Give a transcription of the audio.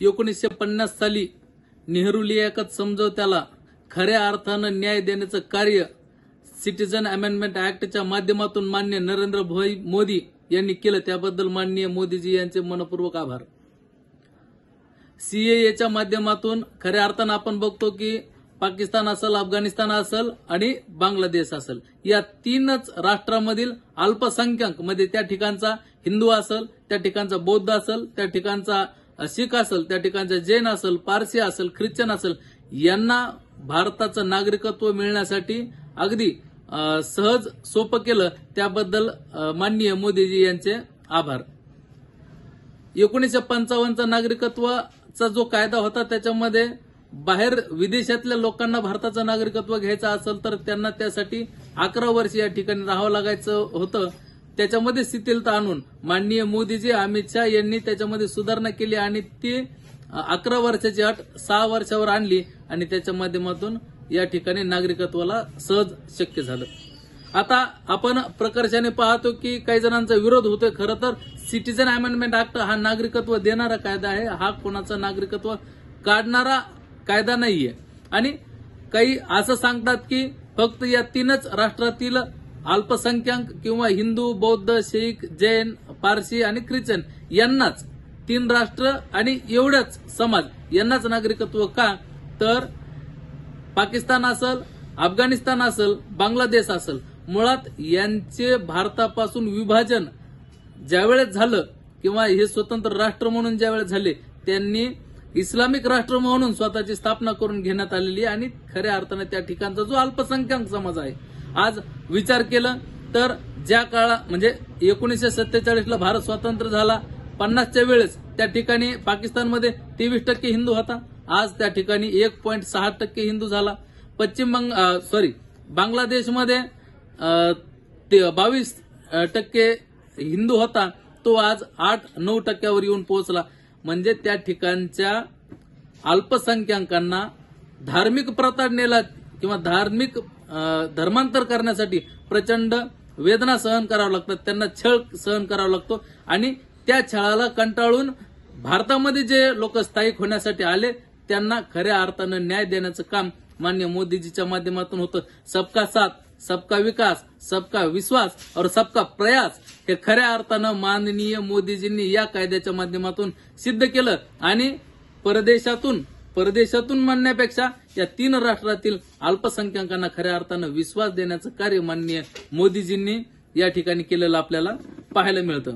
एकोणीसशे पन्नास साली नेहरू लियाकत समजवत्याला खऱ्या अर्थानं न्याय देण्याचं कार्य सिटीजन अमेंडमेंट ऍक्टच्या माध्यमातून मान्य नरेंद्र भाई मोदी यांनी केलं. त्याबद्दल माननीय मोदीजी यांचे मनपूर्वक आभार. सीएएच्या माध्यमातून खऱ्या अर्थानं आपण बघतो की पाकिस्तान असेल अफगाणिस्तान असेल आणि बांगलादेश असेल. या तीनच राष्ट्रामधील अल्पसंख्याकमध्ये त्या ठिकाणचा हिंदू असेल त्या ठिकाणचा बौद्ध असेल त्या ठिकाणचा सिख असेल त्या ठिकाणचं जैन असेल पारसी असेल ख्रिश्चन असेल यांना भारताचं नागरिकत्व मिळण्यासाठी अगदी सहज सोपं केलं. त्याबद्दल माननीय मोदीजी यांचे आभार. एकोणीसशे पंचावन्नचा नागरिकत्वाचा जो कायदा होता त्याच्यामध्ये बाहेर विदेशातल्या लोकांना भारताचं नागरिकत्व घ्यायचं असेल तर त्यांना त्यासाठी अकरा वर्ष या ठिकाणी राहावं लागायचं होतं. त्याच्यामध्ये शिथिलता आणून माननीय मोदीजी अमित शहा यांनी त्याच्यामध्ये सुधारणा केली आणि ती अकरा वर्षाची अट सहा वर्षावर आणली आणि त्याच्या माध्यमातून या ठिकाणी नागरिकत्वाला सहज शक्य झालं. आता आपण प्रकर्षाने पाहतो की काही जणांचा विरोध होतोय खरं तर. सिटीजन अमेंडमेंट ऍक्ट हा नागरिकत्व देणारा कायदा आहे. हा कोणाचं नागरिकत्व काढणारा कायदा नाहीये. आणि काही असं सांगतात की फक्त या तीनच राष्ट्रातील अल्पसंख्याक किंवा हिंदू बौद्ध शीख जैन पारसी आणि ख्रिश्चन यांनाच तीन राष्ट्र आणि एवढ्याच समाज यांनाच नागरिकत्व का? तर पाकिस्तान असल अफगाणिस्तान असल बांगलादेश असल. मुळात यांचे भारतापासून विभाजन ज्यावेळेस झालं किंवा हे स्वतंत्र राष्ट्र म्हणून ज्यावेळेस झाले त्यांनी इस्लामिक राष्ट्र म्हणून स्वतःची स्थापना करून घेण्यात आलेली आणि खऱ्या अर्थाने त्या ठिकाणचा जो अल्पसंख्याक समाज आहे आज विचार केलं तर ज्या काळा म्हणजे एकोणीसशे सत्तेचाळीसला भारत स्वतंत्र झाला पन्नासच्या वेळेस त्या ठिकाणी पाकिस्तानमध्ये तेवीस टक्के हिंदू होता. आज त्या ठिकाणी एक पॉईंट सहा टक्के हिंदू झाला. पश्चिम बंग सॉरी बांगलादेशमध्ये ते बावीस टक्के हिंदू होता तो आज आठ नऊ टक्क्यावर येऊन पोहोचला. म्हणजे त्या ठिकाणच्या अल्पसंख्याकांना धार्मिक प्रथा नेला किंवा धार्मिक धर्मांतर करण्यासाठी प्रचंड वेदना सहन करावं लागतात त्यांना छळ सहन करावा लागतो. आणि त्या छळाला कंटाळून भारतामध्ये जे लोक स्थायिक होण्यासाठी आले त्यांना खऱ्या अर्थानं न्याय देण्याचं काम मान्य मोदीजीच्या माध्यमातून होतं. सबका साथ सबका विकास सबका विश्वास और सबका प्रयास हे खऱ्या अर्थानं माननीय मोदीजींनी या कायद्याच्या माध्यमातून सिद्ध केलं. आणि परदेशातून परदेशातून म्हणण्यापेक्षा या तीन राष्ट्रातील अल्पसंख्याकांना खऱ्या अर्थानं विश्वास देण्याचं कार्य माननीय मोदीजींनी या ठिकाणी केलेलं आपल्याला पाहायला मिळतं.